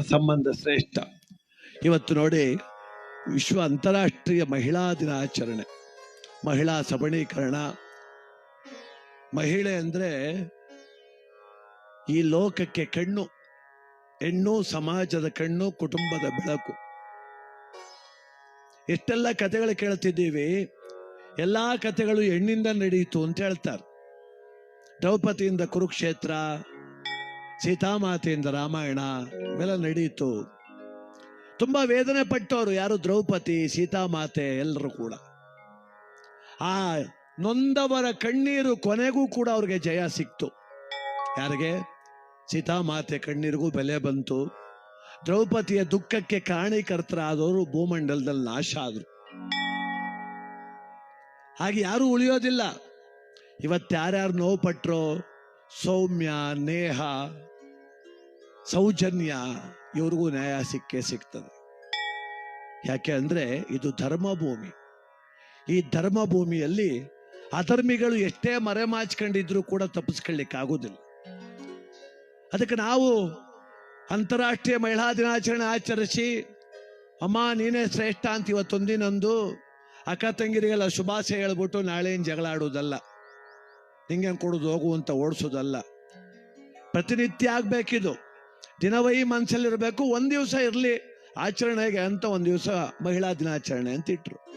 ಸಂಬಂಧ ಶ್ರೇಷ್ಠ. ಇವತ್ತು ನೋಡಿ, ವಿಶ್ವ ಅಂತಾರಾಷ್ಟ್ರೀಯ ಮಹಿಳಾ ದಿನಾಚರಣೆ. ಮಹಿಳಾ ಸಬಲೀಕರಣ. ಮಹಿಳೆ ಅಂದ್ರೆ ಈ ಲೋಕಕ್ಕೆ ಕಣ್ಣು, ಹೆಣ್ಣು, ಸಮಾಜದ ಕಣ್ಣು, ಕುಟುಂಬದ ಬೆಳಕು. ಎಷ್ಟೆಲ್ಲ ಕಥೆಗಳು ಕೇಳ್ತಿದ್ದೀವಿ. ಎಲ್ಲಾ ಕಥೆಗಳು ಹೆಣ್ಣಿಂದ ನಡೆಯಿತು ಅಂತ ಹೇಳ್ತಾರೆ. ದ್ರೌಪದಿಯಿಂದ ಕುರುಕ್ಷೇತ್ರ ಸೀತಾಮಾತೆಯಿಂದ ರಾಮಾಯಣ ಇವೆಲ್ಲ ನಡೆಯಿತು. ತುಂಬಾ ವೇದನೆ ಪಟ್ಟವರು ಯಾರು? ದ್ರೌಪದಿ, ಸೀತಾಮಾತೆ ಎಲ್ಲರೂ ಕೂಡ. ಆ ನೊಂದವರ ಕಣ್ಣೀರು ಕೊನೆಗೂ ಕೂಡ ಅವ್ರಿಗೆ ಜಯ ಸಿಕ್ತು. ಯಾರಿಗೆ? ಸೀತಾಮಾತೆ ಕಣ್ಣೀರಿಗೂ ಬೆಲೆ ಬಂತು. ದ್ರೌಪದಿಯ ದುಃಖಕ್ಕೆ ಕಾರಣೀಕರ್ತರಾದವರು ಭೂಮಂಡಲದಲ್ಲಿ ನಾಶ ಆದರು. ಹಾಗೆ ಯಾರು ಉಳಿಯೋದಿಲ್ಲ. ಇವತ್ತು ಯಾರ್ಯಾರು ನೋವು ಪಟ್ರೋ? ಸೌಮ್ಯ, ನೇಹ ಸೌಜನ್ಯ ಇವ್ರಿಗೂ ನ್ಯಾಯ ಸಿಕ್ಕೇ ಸಿಗ್ತದೆ. ಯಾಕೆ ಅಂದರೆ ಇದು ಧರ್ಮಭೂಮಿ. ಈ ಧರ್ಮಭೂಮಿಯಲ್ಲಿ ಅಧರ್ಮಿಗಳು ಎಷ್ಟೇ ಮರೆಮಾಚ್ಕೊಂಡಿದ್ರು ಕೂಡ ತಪ್ಪಿಸ್ಕೊಳ್ಳಿಕ್ಕೆ ಆಗೋದಿಲ್ಲ. ಅದಕ್ಕೆ ನಾವು ಅಂತಾರಾಷ್ಟ್ರೀಯ ಮಹಿಳಾ ದಿನಾಚರಣೆ ಆಚರಿಸಿ, ಅಮ್ಮ, ನೀನೇ ಶ್ರೇಷ್ಠ ಅಂತ ಇವತ್ತೊಂದಿನೊಂದು ಅಕ್ಕ ತಂಗಿರಿಗೆಲ್ಲ ಶುಭಾಶಯ ಹೇಳ್ಬಿಟ್ಟು ನಾಳೆ ಏನ್ ಜಗಳ ಆಡೋದಲ್ಲ ನಿಂಗೆ ಕೊಡೋದು ಹೋಗುವಂತ ಓಡಿಸೋದಲ್ಲ. ಪ್ರತಿನಿತ್ಯ ಆಗ್ಬೇಕಿದು. ದಿನವೈ ಮನಸ್ಸಲ್ಲಿರಬೇಕು, ಒಂದ್ ದಿವಸ ಇರಲಿ. ಆಚರಣೆಗೆ ಅಂತ ಒಂದ್ ದಿವಸ ಮಹಿಳಾ ದಿನಾಚರಣೆ ಅಂತ ಇಟ್ರು.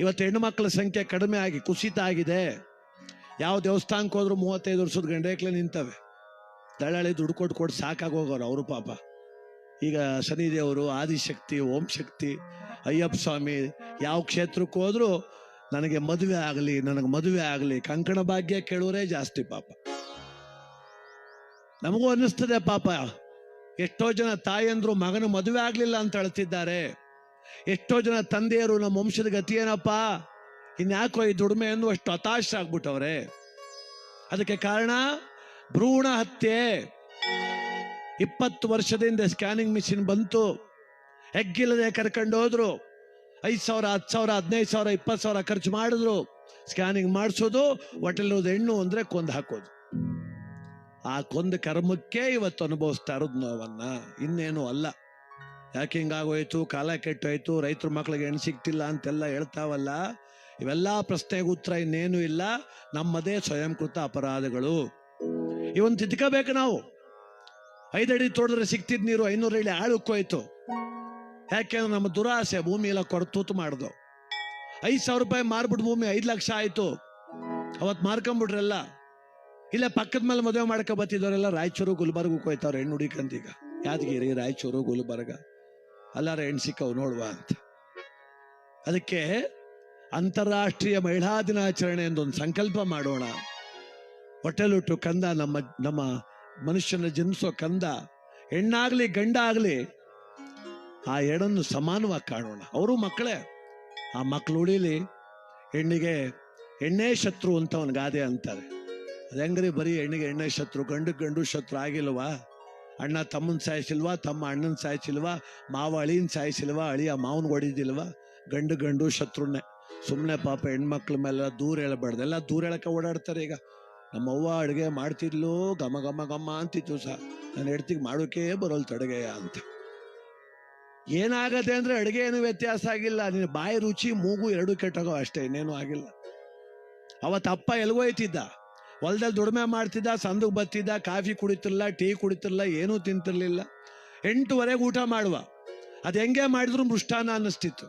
ಇವತ್ತು ಹೆಣ್ಣು ಮಕ್ಕಳ ಸಂಖ್ಯೆ ಕಡಿಮೆ ಆಗಿ, ಕುಸಿತ ಆಗಿದೆ. ಯಾವ ದೇವಸ್ಥಾನಕ್ಕೆ ಹೋದ್ರು ಮೂವತ್ತೈದು ವರ್ಷದ ಗಂಡೇಕ್ಲೆ ನಿಂತವೆ. ದಳ್ಳಾಳಿ ದುಡ್ಡು ಕೊಟ್ಟು ಕೊಟ್ಟು ಸಾಕಾಗಿ ಹೋಗೋರು ಅವರು ಪಾಪ. ಈಗ ಶನಿದೇವರು, ಆದಿಶಕ್ತಿ ಓಂ ಶಕ್ತಿ ಅಯ್ಯಪ್ಪ ಸ್ವಾಮಿ ಯಾವ ಕ್ಷೇತ್ರಕ್ಕೆ ಹೋದ್ರು ನನಗೆ ಮದುವೆ ಆಗಲಿ, ನನಗೆ ಮದುವೆ ಆಗಲಿ, ಕಂಕಣ ಭಾಗ್ಯ ಕೇಳೋರೇ ಜಾಸ್ತಿ ಪಾಪ. ನಮಗೂ ಅನ್ನಿಸ್ತದೆ ಪಾಪ. ಎಷ್ಟೋ ಜನ ತಾಯಂದ್ರು ಮಗನ ಮದುವೆ ಆಗಲಿಲ್ಲ ಅಂತ ಹೇಳ್ತಿದ್ದಾರೆ. ಎಷ್ಟೋ ಜನ ತಂದೆಯರು ನಮ್ಮ ವಂಶದ ಗತಿ ಏನಪ್ಪ? ಇನ್ಯಾಕೋ ಈ ದುಡಿಮೆ ಅನ್ನುವಷ್ಟು ಹತಾಶ ಆಗ್ಬಿಟ್ಟವ್ರೆ. ಅದಕ್ಕೆ ಕಾರಣ ಭ್ರೂಣ ಹತ್ಯೆ. ಇಪ್ಪತ್ತು ವರ್ಷದಿಂದ ಸ್ಕ್ಯಾನಿಂಗ್ ಮಿಷಿನ್ ಬಂತು. ಹೆಗ್ಗಿಲ್ಲದೆ ಕರ್ಕೊಂಡು ಹೋದ್ರು. ಐದು ಸಾವಿರ, ಹತ್ತು ಸಾವಿರ, ಹದಿನೈದು ಸಾವಿರ, ಇಪ್ಪತ್ತು ಸಾವಿರ ಖರ್ಚು ಮಾಡಿದ್ರು. ಸ್ಕ್ಯಾನಿಂಗ್ ಮಾಡಿಸೋದು ಹೊಟ್ಟೆಲಿರೋದು ಹೆಣ್ಣು ಅಂದ್ರೆ ಕೊಂದು ಹಾಕೋದು. ಆ ಕೊಂದ ಕರ್ಮಕ್ಕೆ ಇವತ್ತು ಅನುಭವಿಸ್ತಾ ಇರೋದು ನೋವನ್ನ. ಇನ್ನೇನು ಅಲ್ಲ. ಯಾಕೆ ಹಿಂಗಾಗೋಯ್ತು? ಕಾಲ ಕೆಟ್ಟೋಯ್ತು. ರೈತರ ಮಕ್ಳಿಗೆ ಹೆಣ್ಣು ಸಿಗ್ತಿಲ್ಲ ಅಂತೆಲ್ಲ ಹೇಳ್ತಾವಲ್ಲ. ಇವೆಲ್ಲ ಪ್ರಶ್ನೆಗೆ ಉತ್ತರ ಇನ್ನೇನು ಇಲ್ಲ. ನಮ್ಮದೇ ಸ್ವಯಂಕೃತ ಅಪರಾಧಗಳು. ಇವನ್ ತಿದ್ಕೋಬೇಕು ನಾವು. ಐದಡಿ ತೋಡಿದ್ರೆ ಸಿಕ್ತಿದ್ ನೀರು ಐನೂರು ಅಡಿ ಆಳುಕ್ಕೋಯ್ತು ಯಾಕೆಂದ್ರೆ ನಮ್ಮ ದುರಾಸೆ ಭೂಮಿ ಎಲ್ಲ ಕೊರತೂತು ಮಾಡ್ದು. ಐದು ಸಾವಿರ ರೂಪಾಯಿ ಮಾರ್ಬಿಟ್ಟು ಭೂಮಿ ಐದು ಲಕ್ಷ ಆಯ್ತು. ಅವತ್ತು ಮಾರ್ಕೊಂಬಿಟ್ರಲ್ಲ. ಇಲ್ಲ, ಪಕ್ಕದ ಮೇಲೆ ಮದುವೆ ಮಾಡ್ಕೊ ಬತ್ತಿದವರೆಲ್ಲ ರಾಯಚೂರು, ಗುಲ್ಬರ್ಗಕ್ಕೆ ಹೋಯ್ತವ್ರೆ, ಹೆಣ್ಣು ಹುಡಿಕಂತ ಈಗ ಯಾದಗಿರಿ, ರಾಯಚೂರು, ಗುಲ್ಬರ್ಗ. ಅಲ್ಲಾರ ಹೆಣ್ಣು ಸಿಕ್ಕವ್ ನೋಡುವ ಅಂತ. ಅದಕ್ಕೆ ಅಂತಾರಾಷ್ಟ್ರೀಯ ಮಹಿಳಾ ದಿನಾಚರಣೆ ಎಂದೊಂದು ಸಂಕಲ್ಪ ಮಾಡೋಣ. ಹೊಟ್ಟೆಲುಟ್ಟು ಕಂದ ನಮ್ಮ ನಮ್ಮ ಮನುಷ್ಯನ ಜನಿಸೋ ಕಂದ. ಹೆಣ್ಣಾಗ್ಲಿ ಗಂಡ ಆಗಲಿ ಆ ಎರಡನ್ನು ಸಮಾನವಾಗಿ ಕಾಣೋಣ. ಅವರು ಮಕ್ಕಳೇ. ಆ ಮಕ್ಕಳು ಉಳಿಲಿ. ಹೆಣ್ಣಿಗೆ ಹೆಣ್ಣೇ ಶತ್ರು ಅಂತ ಒಂದು ಗಾದೆ ಅಂತಾರೆ. ಹೆಂಗ್ರಿ ಬರೀ ಹೆಣ್ಣಿಗೆ ಎಣ್ಣೆ ಶತ್ರು ಗಂಡು ಗಂಡು ಶತ್ರು ಆಗಿಲ್ವಾ? ಅಣ್ಣ ತಮ್ಮನ ಸಾಯಿಸಿಲ್ವಾ, ತಮ್ಮ ಅಣ್ಣನ ಸಾಯಿಸಿಲ್ವಾ, ಮಾವ ಅಳಿನ ಸಾಯಿಸಿಲ್ವಾ, ಅಳಿಯ ಮಾವನ ಹೊಡಿದಿಲ್ವಾ? ಗಂಡು ಗಂಡು ಶತ್ರುನೇ. ಸುಮ್ಮನೆ ಪಾಪ ಹೆಣ್ಮಕ್ಳ ಮೇಲೆ ದೂರ ಹೇಳಬಾರ್ದು. ಎಲ್ಲ ದೂರ ಹೇಳಕ್ಕೆ ಓಡಾಡ್ತಾರೆ ಈಗ. ನಮ್ಮವ್ವ ಅಡುಗೆ ಮಾಡ್ತಿದ್ಲು, ಘಮ ಘಮ ಘಮ ಅಂತಿತ್ತು ಸಹ ನನ್ನ ಹೆಡ್ತಿಗೆ ಮಾಡೋಕೆ ಬರೋಲ್ ತಡಗೆ ಅಂತ. ಏನಾಗತ್ತೆ ಅಂದ್ರೆ ಅಡುಗೆ ಏನು ವ್ಯತ್ಯಾಸ ಆಗಿಲ್ಲ. ನಿನ್ನ ಬಾಯಿ ರುಚಿ, ಮೂಗು ಎರಡು ಕೆಟ್ಟೋಗೋ ಅಷ್ಟೇ, ಇನ್ನೇನು ಆಗಿಲ್ಲ. ಅವತ್ತು ಅಪ್ಪ ಎಲ್ಗೋಯ್ತಿದ್ದ ಹೊಲದಲ್ಲಿ ದುಡಿಮೆ ಮಾಡ್ತಿದ್ದ, ಸಂದುಗ್ ಬತ್ತಿದ್ದ, ಕಾಫಿ ಕುಡಿತಿರ್ಲಿಲ್ಲ, ಟೀ ಕುಡಿತಿರ್ಲಿಲ್ಲ, ಏನೂ ತಿಂತಿರ್ಲಿಲ್ಲ. ಎಂಟುವರೆಗೆ ಊಟ ಮಾಡುವ. ಅದು ಹೆಂಗೆ ಮಾಡಿದ್ರು ಮೃಷ್ಟಾನ ಅನ್ನಿಸ್ತಿತ್ತು.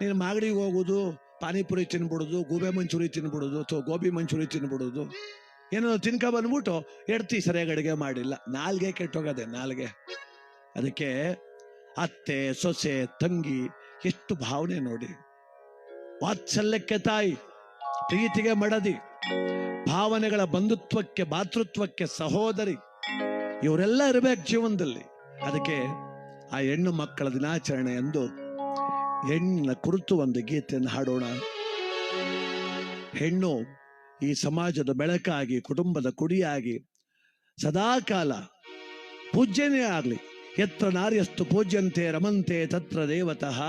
ನೀನು ಮಾಗಡಿಗೆ ಹೋಗೋದು, ಪಾನಿಪುರಿ ತಿನ್ಬಿಡೋದು, ಗೋಬೆ ಮಂಚೂರಿ ತಿನ್ಬಿಡೋದು, ಅಥವಾ ಗೋಬಿ ಮಂಚೂರಿ ತಿನ್ಬಿಡೋದು. ಏನೋ ತಿನ್ಕೊ ಬಂದ್ಬಿಟ್ಟು ಎಡ್ತಿ ಸರಿಯಾಗಿ ಅಡುಗೆ ಮಾಡಿಲ್ಲ. ನಾಲ್ಗೆ ಕೆಟ್ಟೋಗದೆ, ನಾಲ್ಗೆ. ಅದಕ್ಕೆ ಅತ್ತೆ, ಸೊಸೆ, ತಂಗಿ, ಎಷ್ಟು ಭಾವನೆ ನೋಡಿ. ವಾತ್ಸಲ್ಯಕ್ಕೆ ತಾಯಿ ಪ್ರೀತಿಗೆ ಮಡದಿ, ಭಾವನೆಗಳ ಬಂಧುತ್ವಕ್ಕೆ, ಭಾತೃತ್ವಕ್ಕೆ ಸಹೋದರಿ, ಇವರೆಲ್ಲ ಇರಬೇಕು ಜೀವನದಲ್ಲಿ. ಅದಕ್ಕೆ ಆ ಹೆಣ್ಣು ಮಕ್ಕಳ ದಿನಾಚರಣೆ ಎಂದು ಹೆಣ್ಣಿನ ಕುರಿತು ಒಂದು ಗೀತೆಯನ್ನು ಹಾಡೋಣ. ಹೆಣ್ಣು ಈ ಸಮಾಜದ ಬೆಳಕಾಗಿ, ಕುಟುಂಬದ ಕುಡಿಯಾಗಿ, ಸದಾಕಾಲ ಪೂಜ್ಯನೇ ಆಗಲಿ. ಎತ್ರ ನಾರ್ಯಸ್ತು ಪೂಜ್ಯಂತೆ ರಮಂತೆ ತತ್ರ ದೇವತಃ.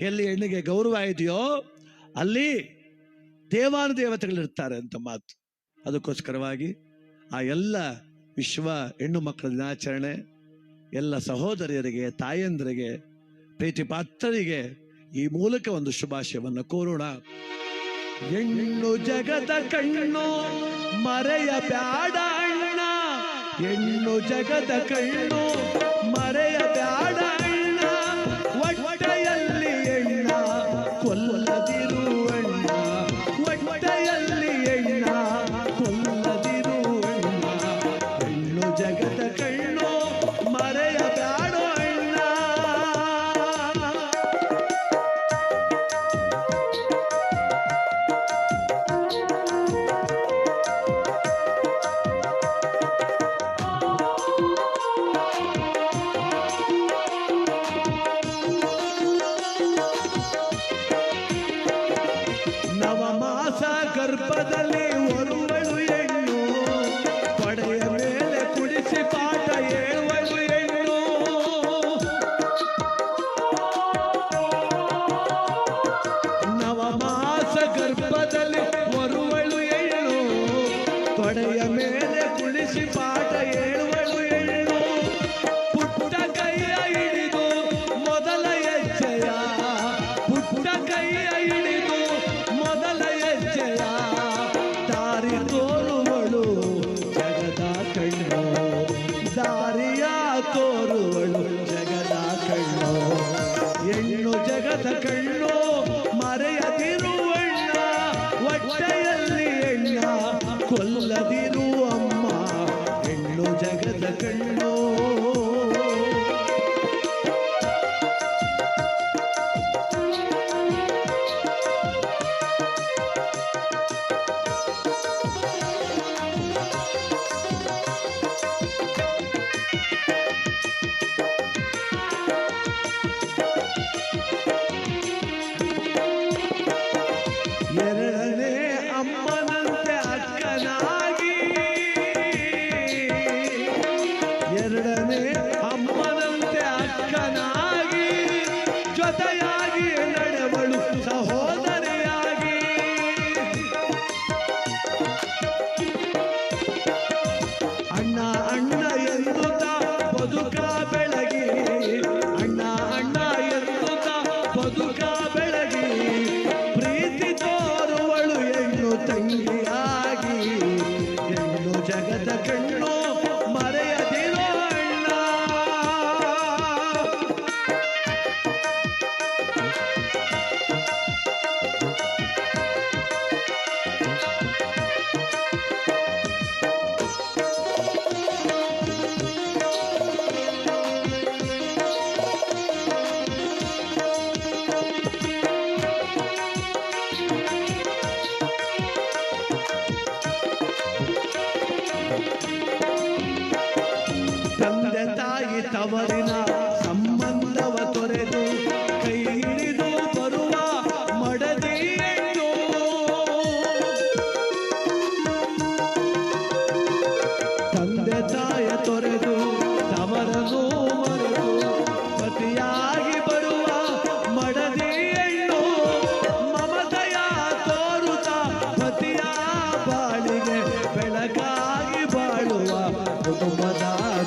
ಎಲ್ಲಿ ಹೆಣ್ಣಿಗೆ ಗೌರವ ಇದೆಯೋ, ಅಲ್ಲಿ ದೇವಾನುದೇವತೆಗಳಿರ್ತಾರೆ ಅಂತ ಮಾತು. ಅದಕ್ಕೋಸ್ಕರವಾಗಿ ಆ ಎಲ್ಲ ವಿಶ್ವ ಹೆಣ್ಣು ಮಕ್ಕಳ ದಿನಾಚರಣೆ, ಎಲ್ಲ ಸಹೋದರಿಯರಿಗೆ, ತಾಯಂದರಿಗೆ ಪ್ರೀತಿ ಪಾತ್ರರಿಗೆ ಈ ಮೂಲಕ ಒಂದು ಶುಭಾಶಯವನ್ನು ಕೋರೋಣ. ಹೆಣ್ಣು ಜಗದ ಕಣ್ಣು ಮರೆಯ ಬ್ಯಾಡ ಹೆಣ್ಣು ಜಗದ ಕಣ್ಣು ಮರೆಯ ಬ್ಯಾಡ கைகள்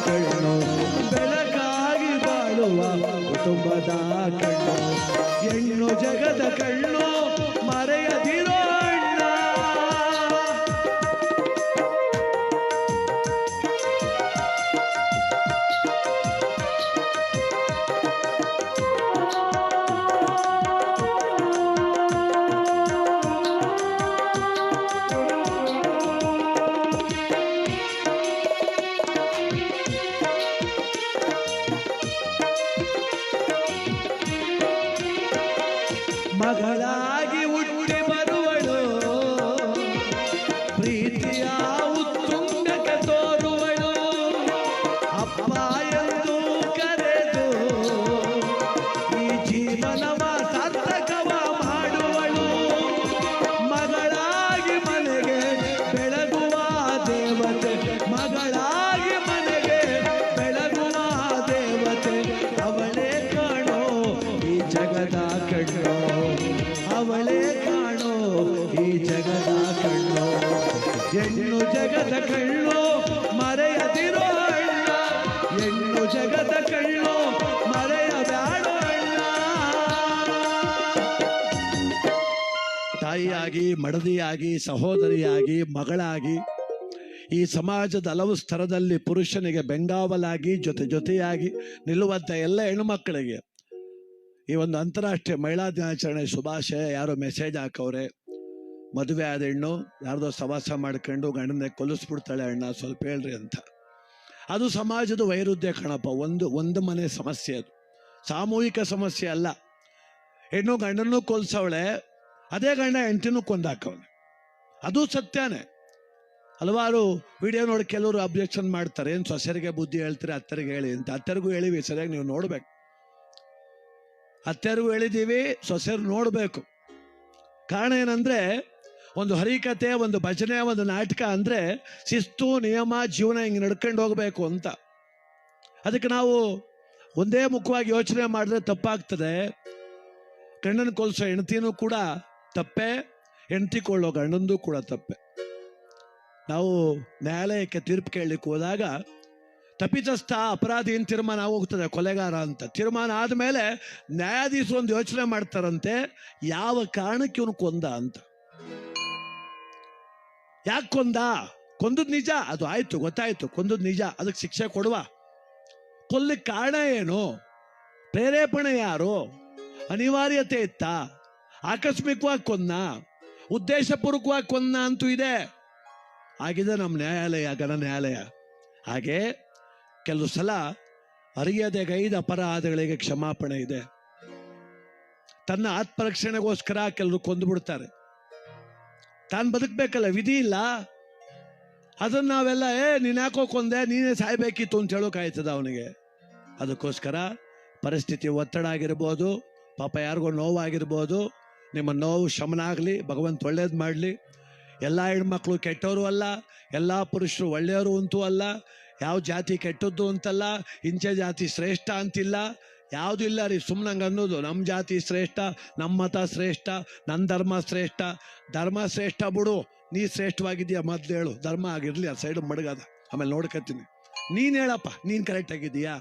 ಕಣ್ಣು ಬೆಳಕಾಗಿ ಬಾಳುವ ಕುಟುಂಬದ ಕಣ್ಣು. ಹೆಣ್ಣು ಜಗದ ಕಣ್ಣು ಮರೆಯದಿರೋ ಕಳ್ಳೋ ತಾಯಿಯಾಗಿ, ಮಡದಿಯಾಗಿ, ಸಹೋದರಿಯಾಗಿ, ಮಗಳಾಗಿ, ಈ ಸಮಾಜದ ಹಲವು ಸ್ತರದಲ್ಲಿ ಪುರುಷನಿಗೆ ಬೆಂಗಾವಲಾಗಿ, ಜೊತೆ ಜೊತೆಯಾಗಿ ನಿಲ್ಲುವಂಥ ಎಲ್ಲ ಹೆಣ್ಣುಮಕ್ಕಳಿಗೆ ಈ ಒಂದು ಅಂತಾರಾಷ್ಟ್ರೀಯ ಮಹಿಳಾ ದಿನಾಚರಣೆ ಶುಭಾಶಯ. ಯಾರು ಮೆಸೇಜ್ ಹಾಕೋರೆ ಮದುವೆ ಆದ ಹೆಣ್ಣು ಯಾರ್ದೋ ಸವಾಸ ಮಾಡ್ಕೊಂಡು ಗಂಡನ ಕೊಲಿಸ್ಬಿಡ್ತಾಳೆ ಅಣ್ಣ, ಸ್ವಲ್ಪ ಹೇಳ್ರಿ ಅಂತ. ಅದು ಸಮಾಜದ ವೈರುಧ್ಯ ಕಣಪ್ಪ, ಒಂದು ಒಂದು ಮನೆ ಸಮಸ್ಯೆ ಅದು. ಸಾಮೂಹಿಕ ಸಮಸ್ಯೆ ಅಲ್ಲ. ಹೆಣ್ಣು ಗಂಡನೂ ಕೊಲ್ಸವಳೆ, ಅದೇ ಗಂಡ ಹೆಂಡತಿನೂ ಕೊಂದಾಕವಳೆ. ಅದು ಸತ್ಯನೇ. ಹಲವಾರು ವಿಡಿಯೋ ನೋಡಿ ಕೆಲವರು ಅಬ್ಜೆಕ್ಷನ್ ಮಾಡ್ತಾರೆ, ಏನು ಸೊಸೆರಿಗೆ ಬುದ್ಧಿ ಹೇಳ್ತಾರೆ, ಅತ್ತರಿಗೆ ಹೇಳಿ ಅಂತ. ಅತ್ತರಿಗೂ ಹೇಳಿವಿ, ಸರಿಯಾಗಿ ನೀವು ನೋಡ್ಬೇಕು. ಅತ್ತೆರಿಗೂ ಹೇಳಿದ್ದೀವಿ ಸೊಸೆರು ನೋಡಬೇಕು. ಕಾರಣ ಏನಂದ್ರೆ ಒಂದು ಹರಿಕತೆ, ಒಂದು ಭಜನೆ, ಒಂದು ನಾಟಕ ಅಂದ್ರೆ ಶಿಸ್ತು, ನಿಯಮ, ಜೀವನ ಹಿಂಗೆ ನಡ್ಕೊಂಡು ಹೋಗಬೇಕು ಅಂತ. ಅದಕ್ಕೆ ನಾವು ಒಂದೇ ಮುಖವಾಗಿ ಯೋಚನೆ ಮಾಡಿದ್ರೆ ತಪ್ಪಾಗ್ತದೆ. ಗಂಡನ ಕೊಲ್ಸೋ ಹೆಂಡತಿನೂ ಕೂಡ ತಪ್ಪೆ, ಹೆಂಡತಿ ಕೊಳ್ಳೋ ಗಂಡಂದು ಕೂಡ ತಪ್ಪೆ. ನಾವು ನ್ಯಾಯಾಲಯಕ್ಕೆ ತೀರ್ಪು ಕೇಳಲಿಕ್ಕೆ ಹೋದಾಗ ತಪ್ಪಿತಸ್ಥ ಅಪರಾಧಿ ಏನು ತೀರ್ಮಾನ ಆಗೋಗ್ತದೆ? ಕೊಲೆಗಾರ ಅಂತ. ತೀರ್ಮಾನ ಆದಮೇಲೆ ನ್ಯಾಯಾಧೀಶರು ಒಂದು ಯೋಚನೆ ಮಾಡ್ತಾರಂತೆ, ಯಾವ ಕಾರಣಕ್ಕೆ ಇವನು ಕೊಂದ ಅಂತ. ಯಾಕೆ ಕೊಂದ? ಕೊಂದದ್ ನಿಜ? ಅದು ಆಯ್ತು, ಗೊತ್ತಾಯ್ತು. ಕೊಂದದ್ ನಿಜ. ಅದಕ್ಕೆ ಶಿಕ್ಷೆ ಕೊಡುವ. ಕೊಲ್ಲಿಕ್ ಕಾರಣ ಏನು? ಪ್ರೇರೇಪಣೆ ಯಾರು? ಅನಿವಾರ್ಯತೆ ಇತ್ತ? ಆಕಸ್ಮಿಕವಾಗಿ ಕೊಂದ? ಉದ್ದೇಶಪೂರ್ವಕವಾಗಿ ಕೊಂದ ಅಂತೂ ಇದೆ. ಆಗಿದೆ ನಮ್ಮ ನ್ಯಾಯಾಲಯ ಗಣ ನ್ಯಾಯಾಲಯ. ಹಾಗೆ ಕೆಲವು ಸಲ ಅರಿಯದೆ ಗೈದ ಅಪರಾಧಗಳಿಗೆ ಕ್ಷಮಾಪಣೆ ಇದೆ. ತನ್ನ ಆತ್ಮರಕ್ಷಣೆಗೋಸ್ಕರ ಕೆಲವರು ಕೊಂದು ಬಿಡ್ತಾರೆ ತಾನು ಬದುಕಬೇಕಲ್ಲ, ವಿಧಿ ಇಲ್ಲ. ಅದನ್ನು ನಾವೆಲ್ಲ, ಏ, ನೀನು ಯಾಕೋ ಕೊಂದೆ, ನೀನೇ ಸಾಯ್ಬೇಕಿತ್ತು ಅಂತ ಹೇಳೋಕಾಯ್ತದ ಅವನಿಗೆ. ಅದಕ್ಕೋಸ್ಕರ ಪರಿಸ್ಥಿತಿ ಒತ್ತಡ ಆಗಿರ್ಬೋದು, ಪಾಪ ಯಾರಿಗೋ ನೋವಾಗಿರ್ಬೋದು, ನಿಮ್ಮ ನೋವು ಶಮನ ಆಗಲಿ, ಭಗವಂತ ಒಳ್ಳೇದು ಮಾಡಲಿ. ಎಲ್ಲ ಹೆಣ್ಮಕ್ಳು ಕೆಟ್ಟವರು ಅಲ್ಲ, ಎಲ್ಲ ಪುರುಷರು ಒಳ್ಳೆಯವರು ಅಂತೂ ಅಲ್ಲ, ಯಾವ ಜಾತಿ ಕೆಟ್ಟದ್ದು ಅಂತಲ್ಲ ಇಂಚೆ ಜಾತಿ ಶ್ರೇಷ್ಠ ಅಂತಿಲ್ಲ. ಯಾವುದು ಇಲ್ಲ ರೀ ಸುಮ್ಮನೆ ಅನ್ನೋದು. ನಮ್ಮ ಜಾತಿ ಶ್ರೇಷ್ಠ ನಮ್ಮ ಮತ ಶ್ರೇಷ್ಠ ನನ್ನ ಧರ್ಮ ಶ್ರೇಷ್ಠ. ಧರ್ಮ ಶ್ರೇಷ್ಠ ಬಿಡು, ನೀ ಶ್ರೇಷ್ಠವಾಗಿದ್ದೀಯ ಮೊದ್ಲು ಹೇಳು. ಧರ್ಮ ಆಗಿರ್ಲಿ, ಆ ಸೈಡ್ ಮಡಗದ. ಆಮೇಲೆ ನೋಡ್ಕತ್ತೀನಿ ನೀನು ಹೇಳಪ್ಪ, ನೀನು ಕರೆಕ್ಟ್ ಆಗಿದ್ದೀಯಾ?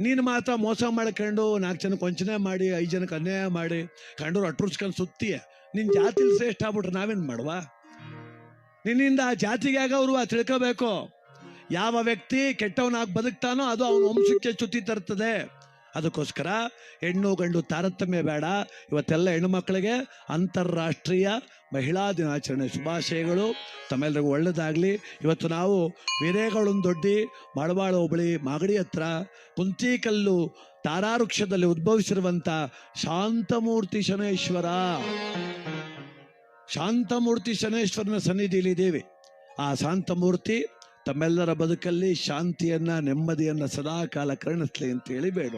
ನೀನು ಮಾತ್ರ ಮೋಸ ಮಾಡ್ಕೊಂಡು ನಾಲ್ಕು ಜನಕ್ಕೆ ವಂಚನೆ ಮಾಡಿ, ಐದು ಜನಕ್ಕೆ ಅನ್ಯಾಯ ಮಾಡಿ ಕಂಡವ್ರು ಅಟ್ಟರ್ಸ್ಕೊಂಡು ಸುತ್ತೀಯ. ನಿನ್ನ ಜಾತಿಲಿ ಶ್ರೇಷ್ಠ ಆಗ್ಬಿಟ್ರೆ ನಾವೇನು ಮಾಡುವ? ನಿನ್ನಿಂದ ಆ ಜಾತಿಗೆ ಆ ತಿಳ್ಕೋಬೇಕು. ಯಾವ ವ್ಯಕ್ತಿ ಕೆಟ್ಟವನಾಗಿ ಬದುಕ್ತಾನೋ ಅದು ಅವನ ವಂಶಕ್ಕೆ ಚುತಿ ತರ್ತದೆ. ಅದಕ್ಕೋಸ್ಕರ ಹೆಣ್ಣು ಗಂಡು ತಾರತಮ್ಯ ಬೇಡ. ಇವತ್ತೆಲ್ಲ ಹೆಣ್ಣು ಮಕ್ಕಳಿಗೆ ಅಂತಾರಾಷ್ಟ್ರೀಯ ಮಹಿಳಾ ದಿನಾಚರಣೆ ಶುಭಾಶಯಗಳು. ತಮ್ಮೆಲ್ಲರಿಗೂ ಒಳ್ಳೆಯದಾಗಲಿ ಇವತ್ತು ನಾವು ವೀರೇಗಳೊಂದೊಡ್ಡಿ ಮಳವಾಳ ಹೋಬಳಿ ಮಾಗಡಿ ಹತ್ರ ಕುಂತಿಕಲ್ಲು ತಾರಾವೃಕ್ಷದಲ್ಲಿ ಉದ್ಭವಿಸಿರುವಂಥ ಶಾಂತಮೂರ್ತಿ ಶನೇಶ್ವರ. ಶಾಂತಮೂರ್ತಿ ಶನೇಶ್ವರನ ಸನ್ನಿಧಿಯಲ್ಲಿದ್ದೇವೆ ಆ ಶಾಂತಮೂರ್ತಿ ತಮ್ಮೆಲ್ಲರ ಬದುಕಲ್ಲಿ ಶಾಂತಿಯನ್ನ, ನೆಮ್ಮದಿಯನ್ನ ಸದಾಕಾಲ ಕಾಲ ಕರುಣಿಸ್ಲಿ ಅಂತ ಹೇಳಿ ಬೇಡ